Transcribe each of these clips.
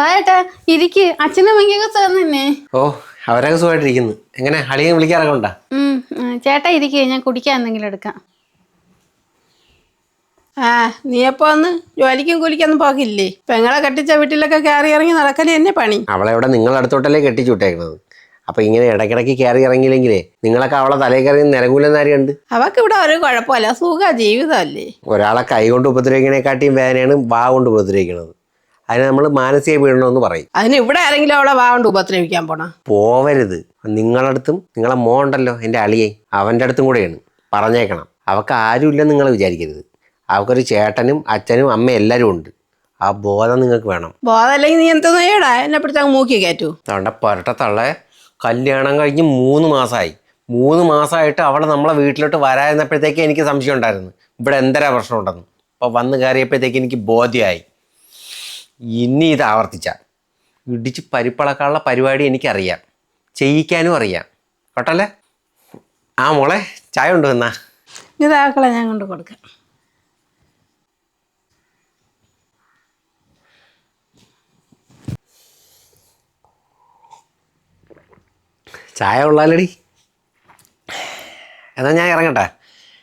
വായേട്ടാ ഇരിക്ക്. അച്ഛനും അമ്മയ്ക്കൊക്കെ തന്നെ. ഓ അവരൊക്കെ സുഖമായിട്ടിരിക്കുന്നു. എങ്ങനെ അളിയെ വിളിക്കാറൊക്കെ ഉണ്ടാ? ഉം. ചേട്ടാ ഇരിക്കേ ഞാൻ കുടിക്കാൻ എന്തെങ്കിലും എടുക്കാം. ആ നീ എപ്പോ ഒന്ന് ജോലിക്കും കൂലിക്കൊന്നും പോകില്ലേ പെങ്ങളെ കെട്ടിച്ച വീട്ടിലൊക്കെ കയറി ഇറങ്ങി നടക്കൽ തന്നെ പണി. അവളെ ഇവിടെ നിങ്ങൾ അടുത്തോട്ടല്ലേ കെട്ടിച്ചു വിട്ടേക്കണത്? അപ്പൊ ഇങ്ങനെ ഇടയ്ക്കിടയ്ക്ക് കയറി ഇറങ്ങിയില്ലെങ്കിലേ നിങ്ങളൊക്കെ അവളെ തലയിൽ കയറി നിരങ്ങൂലെന്നാരിയുണ്ട് അവക്ക് ഇവിടെ ഒരു കുഴപ്പമില്ല. സുഖ ജീവിതമല്ലേ. ഒരാളെ കൈ കൊണ്ട് ഉപദ്രവിക്കണേക്കാട്ടിയും വേദനയാണ് വാ കൊണ്ട് ഉപദ്രവിക്കണത്. അതിന് നമ്മൾ മാനസിക പീഡനം എന്ന് പറയും. അതിന് ഇവിടെ ആരെങ്കിലും അവളെ വാണ്ട് ഉപദ്രവിക്കാൻ പോണ? പോവരുത്. നിങ്ങളടുത്തും നിങ്ങളെ മോ ഉണ്ടല്ലോ എന്റെ അളിയെ അവന്റെ അടുത്തും കൂടെയാണ്. പറഞ്ഞേക്കണം. അവൾക്ക് ആരുമില്ലെന്ന് നിങ്ങൾ വിചാരിക്കരുത്. അവക്കൊരു ചേട്ടനും അച്ഛനും അമ്മയും എല്ലാവരും ഉണ്ട്. ആ ബോധം നിങ്ങൾക്ക് വേണം. ബോധം അല്ലെങ്കിൽ നീ എന്താ എന്നെ മൂക്കി തൊണ്ട തണ്ട പുരട്ടത്തള്ളെ കല്യാണം കഴിഞ്ഞ് മൂന്ന് മാസമായി മൂന്ന് മാസമായിട്ട് അവളെ നമ്മളെ വീട്ടിലോട്ട് വരാതിരുന്നപ്പോഴത്തേക്ക് എനിക്ക് സംശയം ഉണ്ടായിരുന്നു. ഇവിടെ എന്തരാ പ്രശ്നം ഉണ്ടെന്ന്. അപ്പോൾ വന്ന് കയറിയപ്പോഴത്തേക്ക് എനിക്ക് ബോധ്യമായി. ഇനി ഇത് ആവർത്തിച്ച ഇടിച്ച് പരിപ്പളക്കാനുള്ള പരിപാടി എനിക്കറിയാം. ചെയ്യിക്കാനും അറിയാം. കേട്ടല്ലേ? ആ മോളെ ചായ കൊണ്ടുവന്നാ ഇതാക്കളെ ഞാൻ കൊണ്ട് കൊടുക്കാം. ചായ കൊള്ളാലടി. എന്നാ ഞാൻ ഇറങ്ങട്ടെ?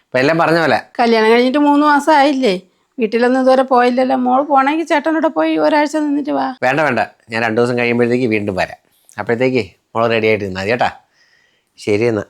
അപ്പം എല്ലാം പറഞ്ഞ പോലെ. കല്യാണം കഴിഞ്ഞിട്ട് മൂന്ന് മാസം ആയില്ലേ? വീട്ടിലൊന്നും ഇതുവരെ പോയില്ലല്ലോ. മോൾ പോണെങ്കിൽ ചേട്ടനോടെ പോയി ഒരാഴ്ച നിന്നിട്ട് വാ. വേണ്ട വേണ്ട. ഞാൻ രണ്ടു ദിവസം കഴിയുമ്പോഴത്തേക്ക് വീണ്ടും വരാം. അപ്പോഴത്തേക്ക് മോൾ റെഡി ആയിട്ട് നിന്നാൽ മതി ശരി എന്നാൽ